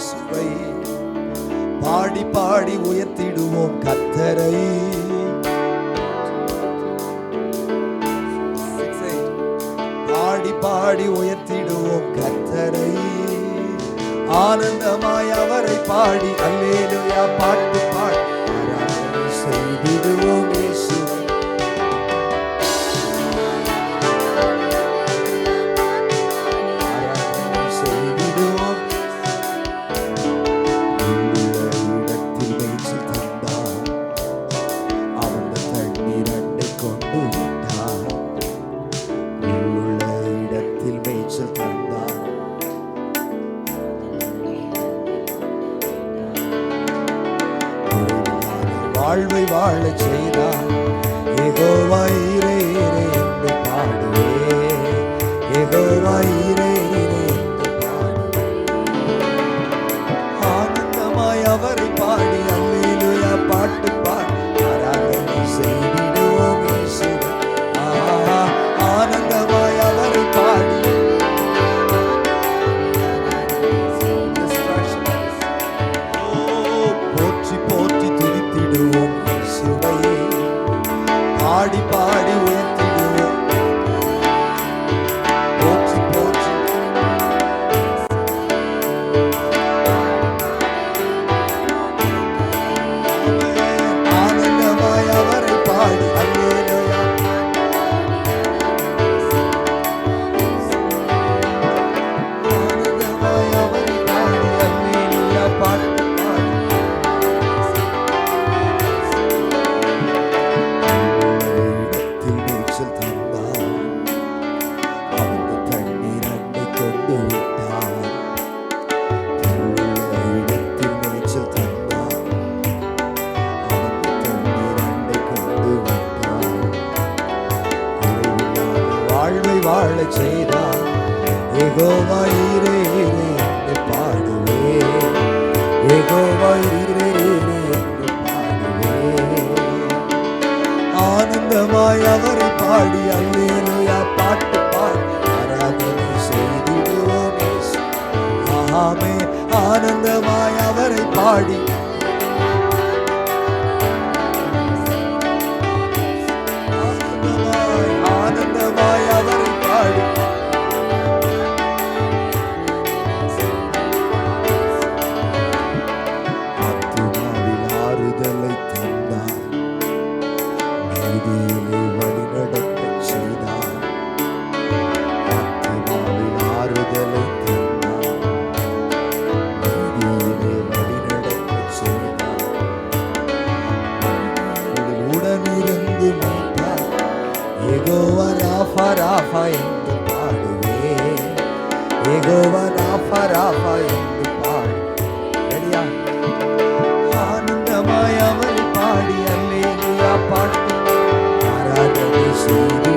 இயேசுவை. பாடி பாடி உயர்த்திடுவோம் கத்தரை பாடி பாடி உயர்த்திடுவோம் கத்தரை ஆனந்தமாய் அவரை பாடி. அல்லேலுயா வாழ்வை வாழச் செய்தார். ஏகோவாய் செய்தார் ஏகோவாயிரே பாடுவே ஏகோவாயிரே பாடுவே ஆனந்தமாய் அவரை பாடி அல்லேலுயா பாட்டு பாடி ஆராதனை செய்திடுவோமே ஆமே ஆனந்தமாய் அவரை பாடி ராஃபா ராஃபா என்று பாடி. ரெடியா ஆனந்தமாய் அவரை பாடி அல்லேலியா பாட்டு. ஆராதனை செய்தி